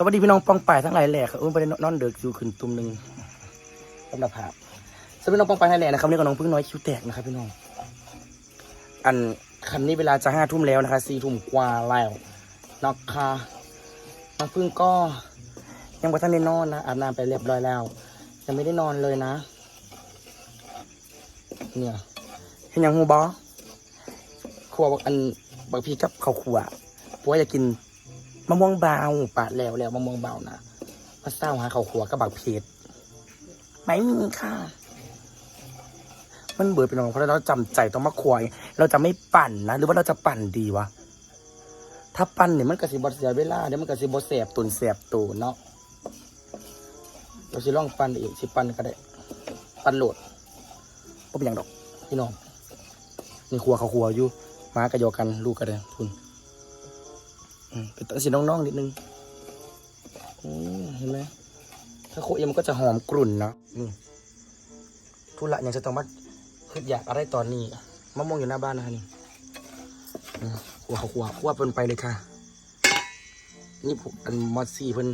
สวัสดีพี่น้องปองป่ายทั้งหลายแหล่ครับเออไปนอนเดือกอยู่ขึ้นตุ่มหนึ่งสำหรับภาพสวัสดีน้องปองป่ายทั้งหลายแหล่นะครับนี่ก็น้องพึ่งน้อยคิวแตกนะครับพี่น้อง อันคันนี้เวลาจะห้าทุ่มแล้วนะคะสี่ทุ่มกว่าแล้วนะคะน้องพึ่งก็ยังไม่ทันได้นอนนะอาบน้ำไปเรียบร้อยแล้ว ยังไม่ได้นอนเลยนะ เนี่ยเห็นยังหูบอครัวบอันบางพี่กับข้าวขัวเพราะว่าอยากกิน มะม่วงเบาปาดแล้วแล้วมะม่วงเบานะมาเศร้าหาข้าขัวกับบักเพชรไม่มีค่ะ มันเบื่อไปหน่อยเพราะเราจำใจต้องมาควายเราจะไม่ปั่นนะ หรือว่าเราจะปั่นดีวะ ถ้าปั่นเนี่ยมันกระสิบเสียเวลาเดี๋ยวมันกระสิบแสบตุนแสบตูเนาะเราสิลองปั่นอีกสิปั่นก็ได้ ปั่นโหลดก็เป็นอย่างดอกพี่น้องนี่ครัวเขาครัวอยู่มากระโยกันลูกกันเลยคุณอืม เป็นตัวสีน้องๆนิดนึงเห็นไหมถ้าโคเอ็มนก็จะหอมกลุ่นเนาะทุละยังจะต้องมาคืออยากอะไรตอนนี้มะม่วงอยู่หน้าบ้านนะคะนี่อืมครัวเขาครัวครัวเพิ่นไปเลยค่ะ นี่ผมอันมอสซี่เพิ่น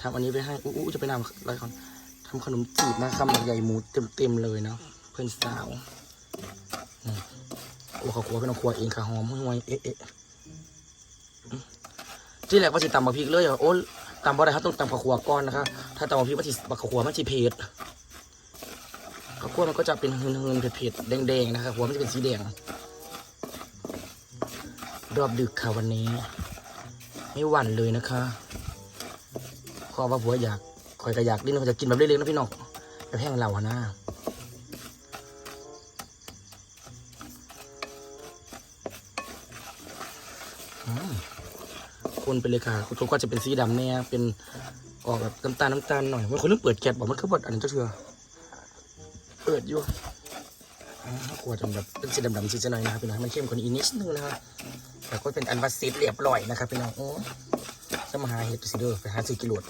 ทำอันนี้ไปให้อู้หูจะไปนำอะไรก่อนทำขนมจีบมาคำใหญ่หมูเต็มๆเลยเนาะเพื่อนสาวอืมครัวเขาครัวเป็นเอาครัวเองค่ะหอมห่วยเอ๊ะ ที่แรกว่าสิตำบักพริกเลยโอ้ตำบ่ได้ครับต้องตำขวัวก่อนนะคะ ถ้าตำบักพริกว่าสิบักขวัวมันสิเผ็ดข้าวขัวมันก็จะเป็นเฮือนๆเผ็ดๆแดงๆนะคะหัวมันจะเป็นสีแดง รอบดึกค่ะวันนี้ ไม่หวั่นเลยนะคะขอว่าผัวอยากคอยก็อยากดิ้นก็จะกินแบบเล็กๆนะพี่น้องแบบแห้งเหล่าอะนะอืม คนไปเลยค่ะคุณก็จะเป็นสีดำเนี่ยเป็นออกแบบน้ำตาลน้ำตาลหน่อยมันคนเริ่มเปิดแก๊สบอกมันคือบดอันนี้เจ้าเชือเปิดอยู่ขวดแบบเป็นสีดำๆสีจะหน่อยนะครับพี่น้องมันเข้มกว่านี้อีกนิดนึงนะครับแต่ก็เป็นอันวัดซิดเรียบร้อยนะครับพี่น้องโอ้จะมาหาเห็ดสิเด้อไปหาซื้อกิโลด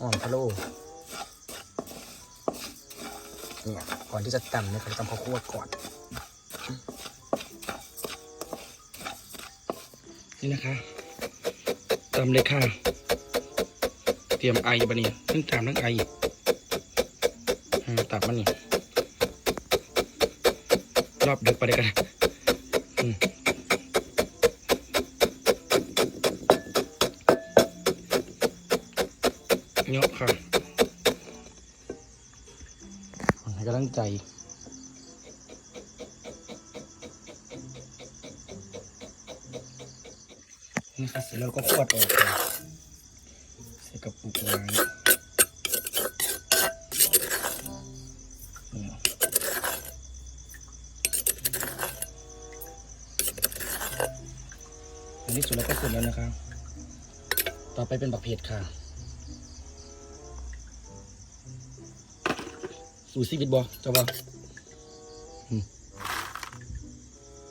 หอมพะโลเนี่ยก่อนที่จะตำเนี่ยเขาจะตำข้าวโพดก่อน นี่นะคะตำเลยค่ะ เตรียมไอบันนี้ทั้งตำทั้งไอตับมันนี่รอบดึกไปเลยกันเนาะค่ะให้กำลังใจ นี่ค่ะเสร็จแล้วก็ขวดออกใส่กระปุกไว้นี่อันนี้สุดแล้วก็เสร็จแล้วนะคะต่อไปเป็นบักเผ็ดค่ะ สู่ชีวิตบอจะบอม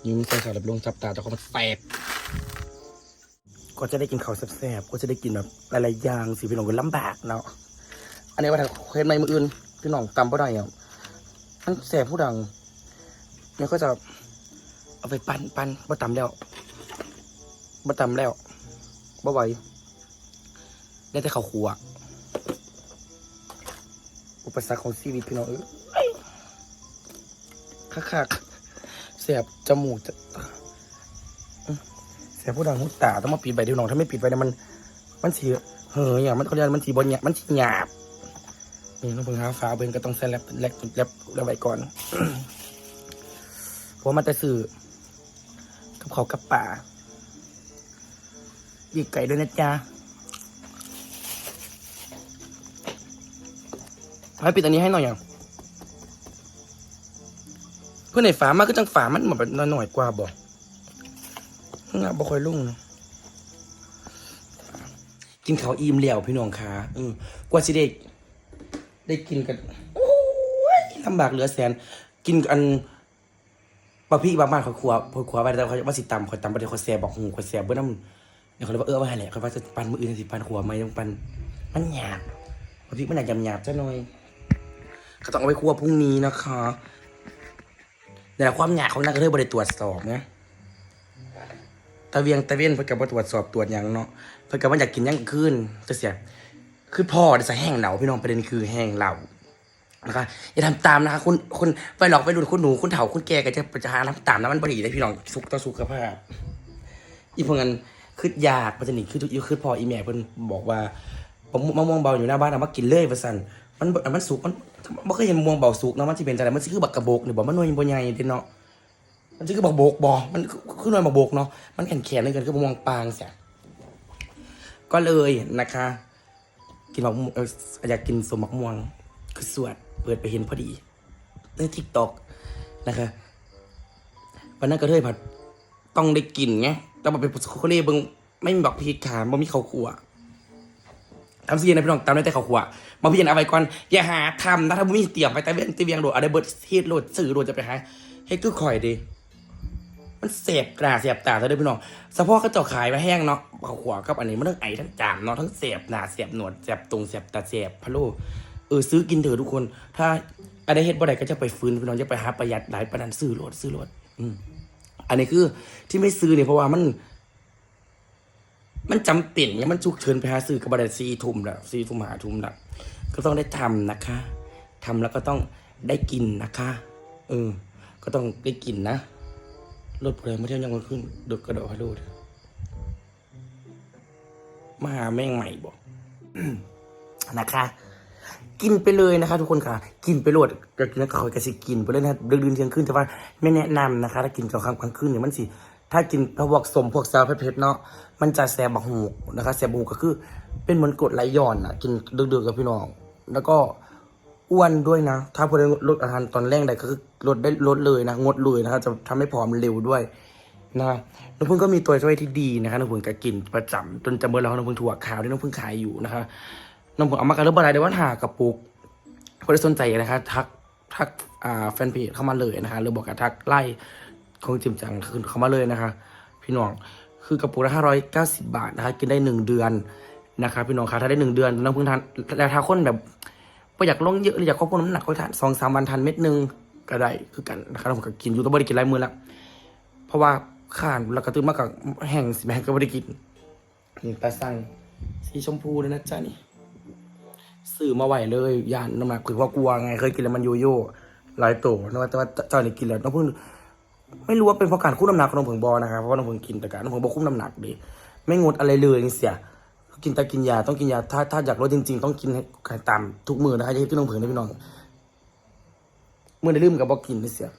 ยิ้มใส่ขาแบบลงจับตาแต่เขามันแสบ ก็จะได้กินข้าวแซ่บๆก็จะได้กินแบบหลายๆอย่างสิพี่น้องก็ลำบากเนาะอันนี้ว่าถ้าเห็นไหมมืออื่นพี่น้องตำบ่ได้อะมันแสบผู้ดังเนี่ยก็จะเอาไปปั้นปั้นบ่ตำแล้วบ่ตำแล้วบ่ไหวได้แต่ข้าวคั่วอุปสรรคของชีวิตพี่น้องเอ้ยคักๆแสบจมูกจะ สียผู้ดังหูตาต้องมาปิดใบเดียวหนองถ้าไม่ปิดไว้เนี่ยมัน มันสีเฮ้ยอย่างมันเขาเรียกมันสีบอลเนี่ยมันสีหยาบนี่ต้องเพิ่งหาฟ้าเบิ่งก็ต้องใส่แลบแลบแลบแลบไว้ก่อนเพราะมันจะสื่อกับเขาวกับป่าอีกไก่ด้วยนะจ๊ะให้ปิดอันนี้ให้หน่อยอย่างเพื่อนในฝามาก็จังฝามันเหมือนหน่อยกว่าบอก งาบ่ค่อยลุ่งนะกินข้าวอิ่มแล้วพี่น้องค่ะเออกว่าสิได้ได้กินกันโอ้ยลำบากเหลือแสน กินอันบะพี่บางบ้านเขาครัวเขาครัวไปแต่เขาว่าสิตำเขาตำไปเดี๋ยวเขาแซ่บอกหูเขาแซ่บเบิ้น้ำเดี๋ยวเขาเลยว่าเออว่าแหละเขาว่าจะปั่นมืออื่นสิปั่นขัวไหมต้องปั่นมันหยาบบะพี่มันหยาบหยาบๆจ้ะหน่อยเขาต้องเอาไปครัวพรุ่งนี้นะคะแต่ความหยาบเขาน่าจะเริ่มบริตรวจสอบนะ ตะเวียงตะเวียนเพื่อกับตรวจสอบตรวจหยังเนาะเพื่อกับว่าอยากกินยังขึ้นจะเสียคือพ่อได้ใส่แห้งเหลาพี่น้องประเด็นคือแห้งเหลานะคะอย่าทำตามนะคะคุณคุณไปหลอกไปดูคุณหนูคุณเฒ่าคุณแก่ก็จะจะหาทำตามนะมันบดีได้พี่น้องสุขต่อสุขภาพอีพวกนั้นคือยากปัจจุบันคือทุกอยคือพออีแม่เพิ่นบอกว่าผมะม่วงเบาอยู่หน้าบ้านเอามากินเลยว่าซั่นมันมันสุกมันบ่เคยเห็นมะม่วงเบาสุกเนาะมันสิเป็นจังไดมันคือบักกระโบกนี่บ่มันน่วยบ่ใหญ่เด้เนาะ มันสิคือบักโบกบ่มันคือคือหน่วยบักโบกเนาะ มันแข็งแข็งเลยกันคือมะม่วงปางเสียก็เลยนะคะ กินมะม่วงเอ่ออยากกินสมมะม่วง คือสวด เปิดไปเห็นพอดีใน TikTok นะคะวันนั้นก็เลยผัดต้องได้กินไงแต่มาเป็นโคเล่เบิงไม่มีบอกพริกขามบ่มีข้าวคั่วทำซีนะพี่น้องตามได้แต่ข้าวคั่วมาพี่ยันเอาไว้ก่อน อย่าหาทำนะถ้าบ่มีเตรียมไปแต่เวียนตีเวียงโดดอะไรเบิร์ดเฮ็ดโดดสื่อโดดจะไปหาให้คือข่อยดี มันเสียบตาเสียบตาซะด้อพี่น้องเฉพาะเขาเจ้าขายมาแห้งเนาะข้าวคั่วกับอันนี้มันทั้งไอทั้งจามเนาะทั้งเสียบหนาเสียบหนวดเสียบตรงเสียบตาเสียบพะโลเออซื้อกินเถอะทุกคน ถ้าอะไรเฮ็ดบ่ได้ก็จะไปฟื้นพี่น้องจะไปหาประหยัดหลายประนันซื้อโหลดซื้อโหลดอืมอันนี้คือที่ไม่ซื้อเนี่ยเพราะว่ามัน มันจำเป็นเนี่ยมันฉุกเฉินไปหาซื้อกับบริษัทซีทุ่มละซีทุ่มหาทุ่มละก็ต้องได้ทำนะคะทำแล้วก็ต้องได้กินนะคะ เออ ก็ต้องได้กินนะ รถเพลิงไม่เที่ยวยังมันขึ้นเดกกระโดดฮัลโหลมาหาแม่งใหม่บอกนะคะ กินไปเลยนะคะ ทุกคนค่ะ กินไปโหลดก็กินก็คอยกระสิกินไปเลยนะดึกดื่นเที่ยงคืนแต่ว่าไม่แนะนำนะคะ ถ้ากินกลางค่ำกลางคืนเนี่ยมันสิถ้ากินพวกสมพวกซาเผ็ดๆเนาะมันจะแสบบักหูนะคะแสบหูก็คือ เป็นเหมือนกรดไหลย้อนอะ กินดึกๆกับพี่น้อง แล้วก็ อ้วนด้วยนะ ถ้าพอได้ลดอาหารตอนแรกได้ก็คือลดได้ลดเลยนะงดเลยนะครับจะทำให้ผอมเร็วด้วยนะน้องพึ่งก็มีตัวช่วยที่ดีนะคะน้องพึ่งก็กินประจำจนจำเบอร์แล้วน้องพึ่งถั่วขาวที่น้องพึ่งขายอยู่นะคะน้องพึ่งเอามากันเรื่องอะไรเดี๋ยวว่าหากระปุกคนที่สนใจนะคะทักทักอ่าแฟนเพจเข้ามาเลยนะคะหรือบอกกับทักไล่ของจิมจังคือเข้ามาเลยนะคะ พี่น้องคือกระปุกละห้าร้อยเก้าสิบบาทนะคะกินได้หนึ่งเดือนนะคะพี่น้องคะถ้าได้หนึ่งเดือนน้องพึ่งทานแล้วถ้าคนแบบ ไม่อยากลงเยอะหรืออยากควบคุมน้ำหนักก็ทานสองสามวันทานเม็ดหนึ่งก็ได้คือกันนะคะน้องพึ่งก็กินอยู่ต้องบริกินหลายมือละเพราะว่าข้านแล้วก็ตื่นมากกับแห่งสิแม่งก็ไม่ได้กินนี่ตาสั่งสีชมพูเลยนะจ๊ะนี่ซื้อมาไหวเลยยานน้ำหนักคือว่ากลัวไงเคยกินแล้วมันโยโย่หลายโตนะว่าแต่ว่าเจ้านี่กินแล้วน้องเพิ่งไม่รู้ว่าเป็นเพราะการคุ้มน้ำหนักของน้องเพิ่งบอนะครับเพราะว่าน้องเพิ่งกินแต่การน้องเพิ่งบอกคุ้มน้ำหนักดีไม่งดอะไรเลยเสีย กินแต่กินยาต้องกินยา ถ้าถ้าอยากลดจริง ๆ ต้องกินให้ตามทุกมือนะคะอย่าให้พี่น้องเพิ่งนะพี่น้องเมื่อได้ลืมกับบอกกินนี่เสีย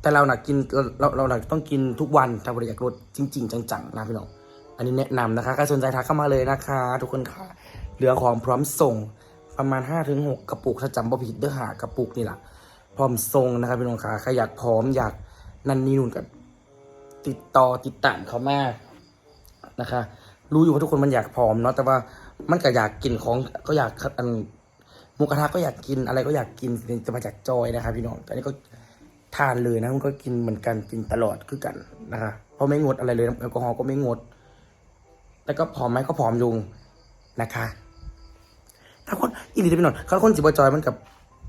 แต่เราหนักกินเราเราเราหนักต้องกินทุกวันถ้าบริอยากลดจริง ๆ จังๆนะพี่น้องอันนี้แนะนำนะคะใครสนใจทักเข้ามาเลยนะคะ ทุกคนค่ะ เหลือของพร้อมส่งประมาณ5-6ถึงหกระปุกถ้าจำบ่ผิดเด้อหากระปุกนี่แหละพร้อมส่งนะครับพี่น้องค่ะใครอยากพร้อมอยากนั่นนี่นู่นกันติดต่อติดตามเขามากนะคะ รู้อยู่ว่าทุกคนมันอยากพร้อมเนาะแต่ว่ามันก็อยากกินของก็อยากอันหมูกระทะก็อยากกินอะไรก็อยากกินจะมาจากจอยนะครับพี่น้องแต่นี้ก็ทานเลยนะมันก็กินเหมือนกันกินตลอดคือกันนะคะเพราะไม่งดอะไรเลยแอลกอฮอล์ก็ไม่งด แล้วก็ผอมไหมก็ผอมยุงนะคะ ถ้าคนอีหลีจะเป็นหนอนเขาคนสิบจอยมันกับ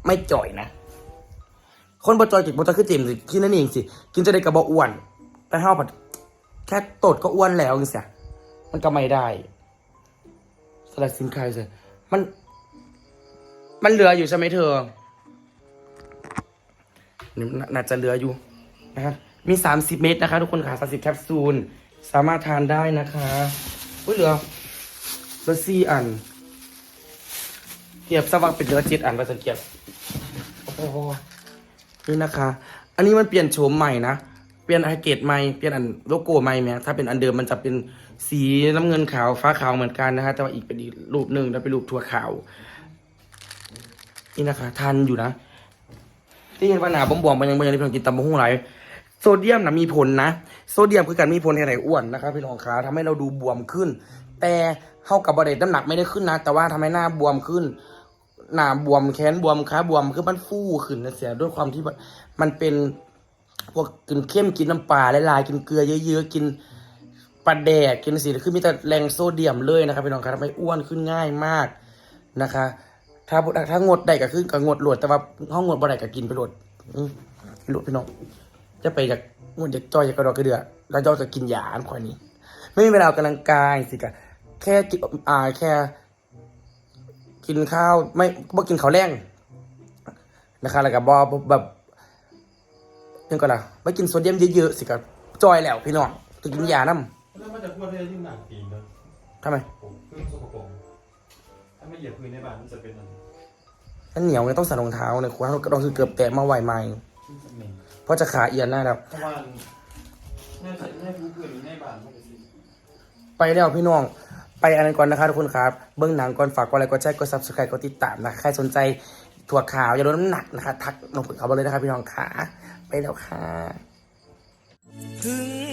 ไม่จ่อยนะคนบจอยจิตบจอยคือเจมส์สิกินนั่นเองสิกินจะได้กระบอกอ้วนแต่ห้าผัดแค่ตดก็อ้วนแล้วนี่สิ มันก็ไม่ได้สลัดสินค้าสิมัน มันเหลืออยู่ใช่ไหมเธอนี่นาน่าจะเหลืออยู่นะครับ มี 30 เม็ดนะคะ ทุกคนค่ะ30แคปซูล สามารถทานได้นะคะอุ้ยเหลือเหลือสี่อันเกียบสวักเป็นเหลือเจ็ดอันไปสังเกียบโอ้โหนี่นะคะ อันนี้มันเปลี่ยนโฉมใหม่นะ เปลี่ยนแพ็กเกจใหม่เปลี่ยนอันโลโก้ใหม่ไหมถ้าเป็นอันเดิมมันจะเป็นสีน้ำเงินขาวฟ้าขาวเหมือนกันนะคะแต่ว่าอีกเป็นอีกรูปหนึ่งแล้วเป็นรูปถั่วขาวนี่นะคะทันอยู่นะ ที่เห็นว่าหนาบวมๆมันยังมันยังได้พี่องกินตำบักหุ่งไหลโซเดียมนะมีผลนะ โซเดียมคือการมีผลให้ไหนอ้วนนะครับพี่น้องขาทำให้เราดูบวมขึ้น แต่เข้ากับบริเวณน้ำหนักไม่ได้ขึ้นนะ แต่ว่าทำให้หน้าบวมขึ้น หน้าบวมแขนบวมขาบวมคือมันฟูขึ้นนะเสียด้วยความที่มันเป็น พวกกินเข้มกินน้ำปลาหลายๆกินเกลือเยอะๆกินปลาแดกกินสิคือมีแต่แรงโซเดียมเลยนะครับพี่น้องครับทำให้อ้วนขึ้นง่ายมากนะคะ ถ้าถ้างดได้ก็คือก็งดหลวดแต่ว่าห้องงดบ่ได้ก็กินไปหลวดอืมหลวดพี่น้องจะไปจากมันจะจอยจะกระดอกกระเดือแล้วจอยจะกินยาอันคอยนี้ ไม่มีเวลาออกกำลังกายสิกะแค่กินอ่าแค่ กินข้าวไม่บ่กินข้าวแรงนะคะแล้วก็บอแบบ ยังก็ล่ะไม่กินโซเดียมเยอะๆสิกะจอยแล้วพี่น้องจะกินยาน้แล้วมันจะพูดได้ยิ่งหนักปีนเลยำทำไมผมพื้นสกปรกถ้าไม่เหยียบพื้นในบ้านมันจะเป็นอะไรนั่นเหนียวไงต้องใส่รองเท้าเนี่ยคุณต้องคือเกือบแตะมาไหวไหมมันจะเหม็นเพราะจะขาเอียนหน้าแล้ว เพราะว่าแม่ใส่แม่พื้นพื้นในบ้านมันจะสิไปแล้วพี่น้อง ไปอันนั้นก่อนนะคะทุกคนครับ เบื้องหนังก่อนฝากกดไลค์กดแชร์กด subscribe กดติดตามนะคะใครสนใจถั่วขาวอย่าลดน้ำหนักนะคะ ทักลงไปเขามาเลยนะคะพี่น้องขา ไปแล้วค่ะถึง